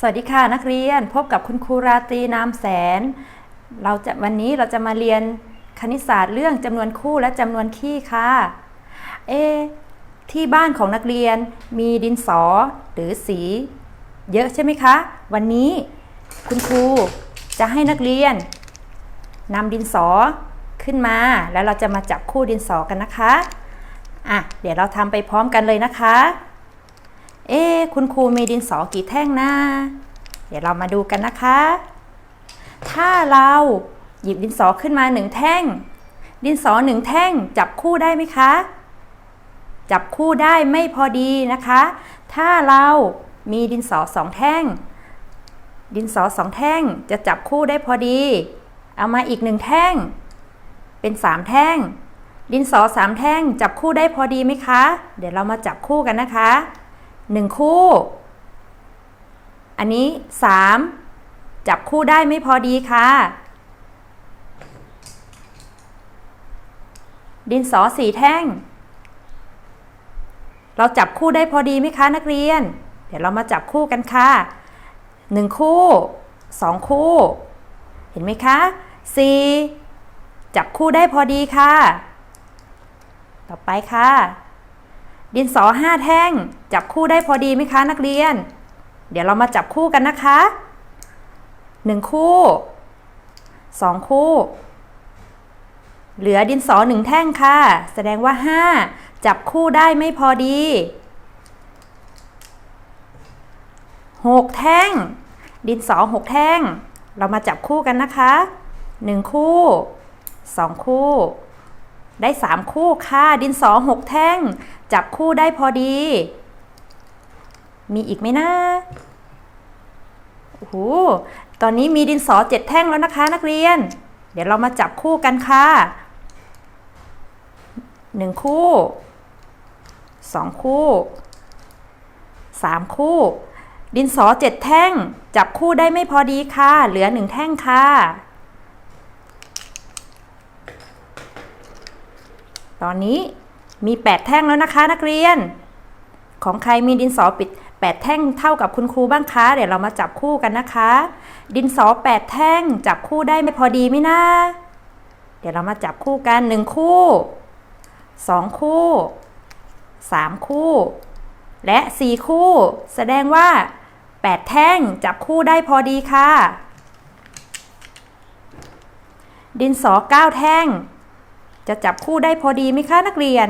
สวัสดีค่ะนักเรียนพบกับคุณครูราตรีนามแสน เราจะวันนี้เราจะมาเรียนคณิตศาสตร์เรื่องจำนวนคู่และจำนวนคี่ค่ะเอที่บ้านของนักเรียนมีดินสอหรือสี เยอะใช่ไหมคะ วันนี้คุณครูจะให้นักเรียนนำดินสอขึ้นมาแล้วเราจะมาจับคู่ดินสอกันนะคะอะเดี๋ยวเราทำไปพร้อมกันเลยนะคะ เอ๊คุณครูมีดินสอกี่แท่งนะ เดี๋ยวเรามาดูกันนะคะ ถ้าเราหยิบดินสอขึ้นมาหนึ่งแท่ง ดินสอหนึ่งแท่งจับคู่ได้ไหมคะ จับคู่ได้ไม่พอดีนะคะ ถ้าเรามีดินสอสองแท่ง ดินสอสองแท่งจะจับคู่ได้พอดี เอามาอีกหนึ่งแท่ง เป็นสามแท่ง ดินสอสามแท่งจับคู่ได้พอดีไหมคะ เดี๋ยวเรามาจับคู่กันนะคะ หนึ่งคู่ อันนี้สามจับคู่ได้ไม่พอดีค่ะ ดินสอสี่แท่ง เราจับคู่ได้พอดีไหมคะนักเรียน เดี๋ยวเรามาจับคู่กันค่ะหนึ่งคู่สองคู่ เห็นไหมคะสี่จับคู่ได้พอดีค่ะ ต่อไปค่ะ ดินสอห้าแท่ง จับคู่ได้พอดีไหมคะนักเรียน เดี๋ยวเรามาจับคู่กันนะคะหนึ่งคู่สองคู่ เหลือดินสอหนึ่งแท่งค่ะ แสดงว่าห้าจับคู่ได้ไม่พอดีหกแท่ง ดินสอหกแท่ง เรามาจับคู่กันนะคะหนึ่งคู่สองคู่ ได้สามคู่ค่ะ ดินสอหกแท่ง จับคู่ได้พอดี มีอีกไหมนะโอ้โหตอนนี้มีดินสอเจ็ดแท่งแล้วนะคะ นักเรียน เดี๋ยวเรามาจับคู่กันค่ะหนึ่งคู่สองคู่สามคู่ ดินสอเจ็ดแท่ง จับคู่ได้ไม่พอดีค่ะ เหลือหนึ่งแท่งค่ะ ตอนนี้มี 8 แท่งแล้วนะคะ นักเรียน ของใครมีดินสอปิด 8 แท่งเท่ากับคุณครูบ้างคะ เดี๋ยวเรามาจับคู่กันนะคะ ดินสอ 8 แท่งจับคู่ได้ไม่พอดีไหมนะเดี๋ยวเรามาจับคู่กัน 1 คู่ 2 คู่ 3 คู่ และ 4 คู่ แสดงว่า 8 แท่งจับคู่ได้พอดีค่ะ ดินสอ 9 แท่ง จะจับคู่ได้พอดีไหมคะนักเรียน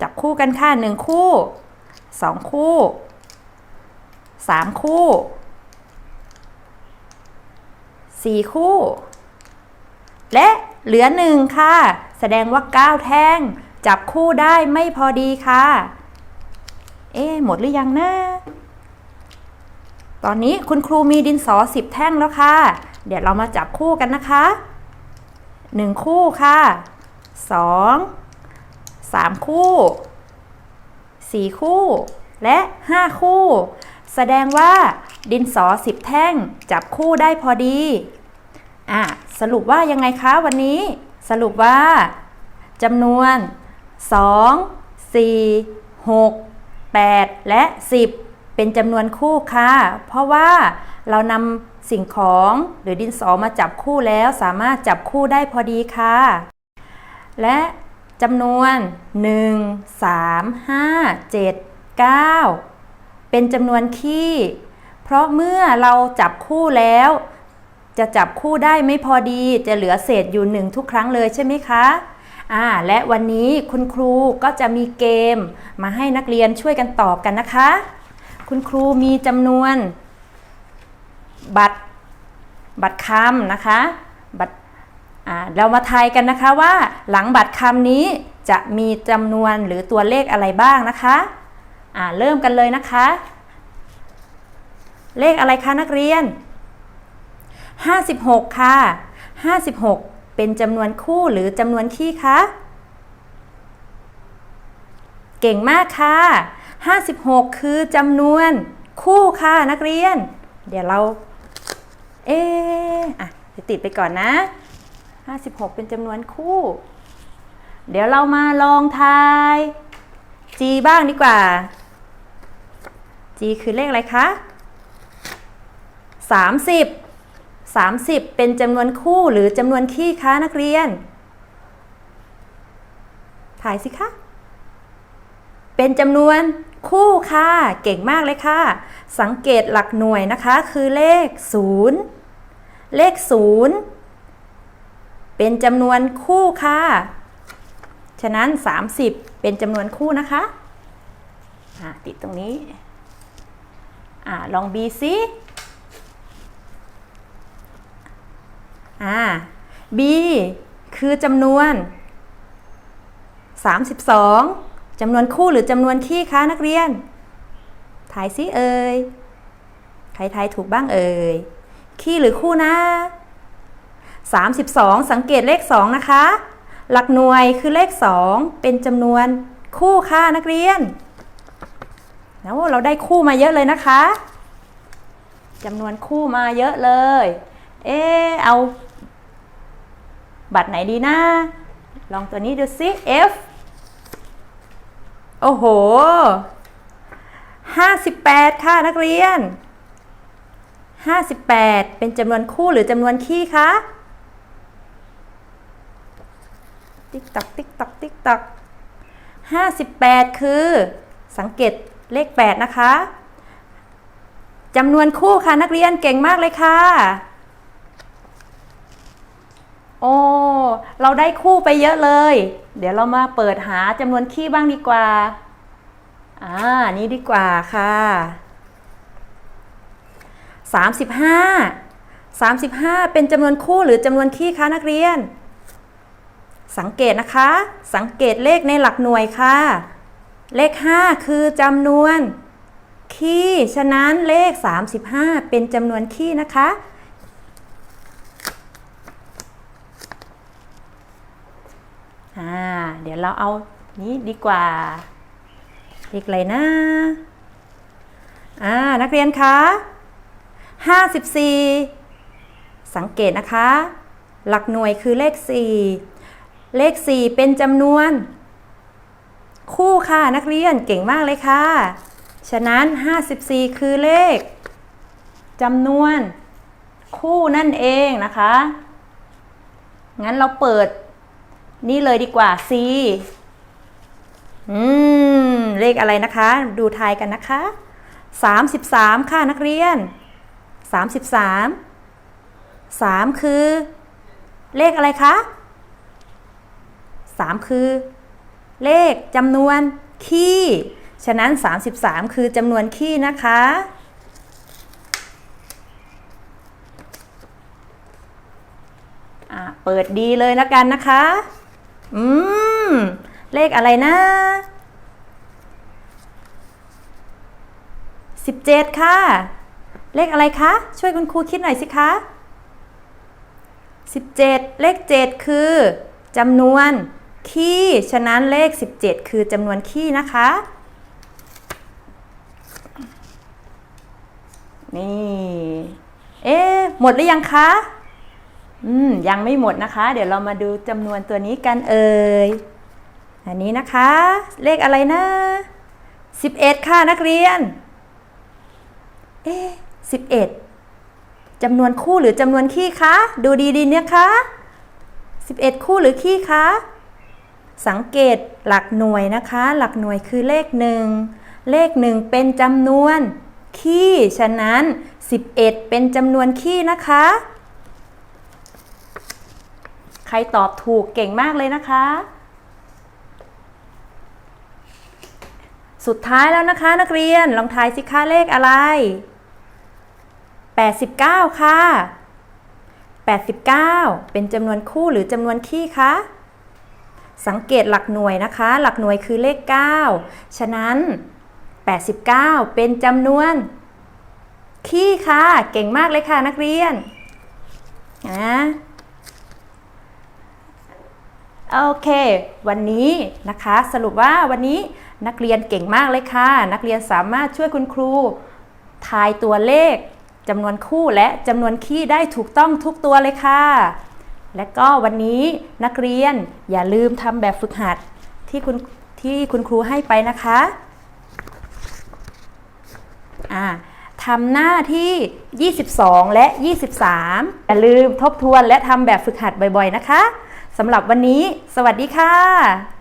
จับคู่กันค่ะหนึ่งคู่สองคู่สามคู่สี่คู่ และเหลือหนึ่งค่ะ แสดงว่าเก้าแท่ง จับคู่ได้ไม่พอดีค่ะ เอ๊หมดหรือยังนะตอนนี้คุณครูมีดินสอสิบแท่งแล้วค่ะ เดี๋ยวเรามาจับคู่กันนะคะ หนึ่งคู่ค่ะสองสามคู่สี่คู่ และห้าคู่ แสดงว่าดินสอสิบแท่งจับคู่ได้พอดีอะสรุปว่ายังไงคะวันนี้ สรุปว่าจำนวน 2 4 6 8 และ 10 เป็นจำนวนคู่ค่ะ เพราะว่าเรานำ สิ่งของหรือดินสอมาจับคู่แล้วสามารถจับคู่ได้พอดีค่ะ และจำนวน 1 3 5 7 9 เป็นจำนวนคี่ เพราะเมื่อเราจับคู่แล้ว จะจับคู่ได้ไม่พอดีจะเหลือเศษอยู่หนึ่งทุกครั้งเลยใช่ไหมคะอ่าและวันนี้คุณครูก็จะมีเกมมาให้นักเรียนช่วยกันตอบกันนะคะ คุณครูมีจำนวน บัตรคำนะคะบัตรเรามาทายกันนะคะว่าหลังบัตรคำนี้จะมีจำนวนหรือตัวเลขอะไรบ้างนะคะเริ่มกันเลยนะคะ เลขอะไรคะนักเรียน 56 ค่ะ 56 เป็นจำนวนคู่หรือจำนวนคี่คะเก่งมากค่ะ 56 คือจำนวนคู่ค่ะนักเรียน เดี๋ยวเรา เอ๊ ติดไปก่อนนะ 56 เป็นจำนวนคู่ เดี๋ยวเรามาลองทาย G บ้างดีกว่า G คือเลขอะไรคะ 30 30 เป็นจำนวนคู่หรือจำนวนคี่คะนักเรียน ถ่ายสิคะ เป็นจำนวนคู่ค่ะ เก่งมากเลยค่ะ สังเกตหลักหน่วยนะคะ คือเลข 0 เลข 0 เป็นจำนวนคู่ค่ะ ฉะนั้น 30 เป็นจำนวนคู่นะคะะติดตรงนี้อลอง B ซิอ่า B คือจำนวน 32จำนวนคู่หรือจำนวนคี่คะนักเรียน ถ่ายซิเอ่ย ใครทายถูกบ้างเอ่ย คี่หรือคู่นะ 32 สังเกตเลข 2 นะคะ หลักหน่วยคือเลข 2 เป็นจำนวนคู่ค่ะนักเรียนแล้วเราได้คู่มาเยอะเลยนะคะจำนวนคู่มาเยอะเลย เออเอา บัตรไหนดีนะ ลองตัวนี้ดูสิ F โอ้โห 58 ค่ะนักเรียน 58 เป็นจำนวนคู่หรือจำนวนคี่คะ ติ๊กตักติ๊กตักติ๊กตัก58 คือ สังเกตเลข 8 นะคะจำนวนคู่ค่ะนักเรียนเก่งมากเลยค่ะ โอ้เราได้คู่ไปเยอะเลย เดี๋ยวเรามาเปิดหาจำนวนขี้บ้างดีกว่า อ่า นี้ดีกว่าค่ะ 35 35 เป็นจำนวนคู่หรือจำนวนขี้คะนักเรียน สังเกตนะคะ สังเกตเลขในหลักหน่วยค่ะ เลข 5 คือจำนวนคี่ฉะนั้นเลข 35 เป็นจำนวนคี่นะคะอ่าเดี๋ยวเราเอานี้ดีกว่าเลขอะไรนะอ่านักเรียนคะ 54 สังเกตนะคะ หลักหน่วยคือเลข 4 เลข 4 เป็นจำนวน คู่ค่ะนักเรียนเก่งมากเลยค่ะ ฉะนั้น 54 คือเลขจำนวนคู่นั่นเองนะคะ งั้นเราเปิดนี่เลยดีกว่า C อืม เลขอะไรนะคะ ดูทายกันนะคะ 33 ค่ะนักเรียน 33 3 คือ เลขอะไรคะ 3 คือ เลขจำนวนคี่ ฉะนั้น 33 คือจำนวนคี่นะคะอะเปิดดีเลยแล้วกันนะคะ อืม เลขอะไรนะ 17 ค่ะ เลขอะไรคะ ช่วยคุณครูคิดหน่อยสิคะ 17 เลข 7 คือจำนวนคี่ฉะนั้นเลข 17 คือจำนวนคี่นะคะ นี่ เอ๊หมดหรือยังคะ อืม ยังไม่หมดนะคะ เดี๋ยวเรามาดูจำนวนตัวนี้กันเอ่ย อันนี้นะคะ เลขอะไรนะ 11 ค่ะนักเรียน เอ๊ 11จำนวนคู่หรือจำนวนคี่คะ ดูดีๆเนี่ยคะ 11 คู่หรือคี่คะ สังเกตหลักหน่วยนะคะ หลักหน่วยคือเลขหนึ่งเลขหนึ่งเป็นจำนวนคี่ฉะนั้น 11 เป็นจำนวนคี่นะคะ ใครตอบถูกเก่งมากเลยนะคะสุดท้ายแล้วนะคะนักเรียนลองทายสิคะเลขอะไร 89 ค่ะ 89 เป็นจำนวนคู่หรือจำนวนคี่คะ สังเกตหลักหน่วยนะคะ หลักหน่วยคือเลข 9 ฉะนั้น 89 เป็นจำนวนคี่ค่ะ เก่งมากเลยค่ะนักเรียนนะโอเค วันนี้นะคะสรุปว่าวันนี้นักเรียนเก่งมากเลยค่ะ นักเรียนสามารถช่วยคุณครูทายตัวเลข จำนวนคู่และจำนวนคี่ได้ถูกต้องทุกตัวเลยค่ะ และก็วันนี้นักเรียนอย่าลืมทำแบบฝึกหัดที่คุณที่คุณครูให้ไปนะคะอ่าททำหน้าที่ 22 และ 23 อย่าลืมทบทวนและทำแบบฝึกหัดบ่อยๆ นะคะ สำหรับวันนี้ สวัสดีค่ะ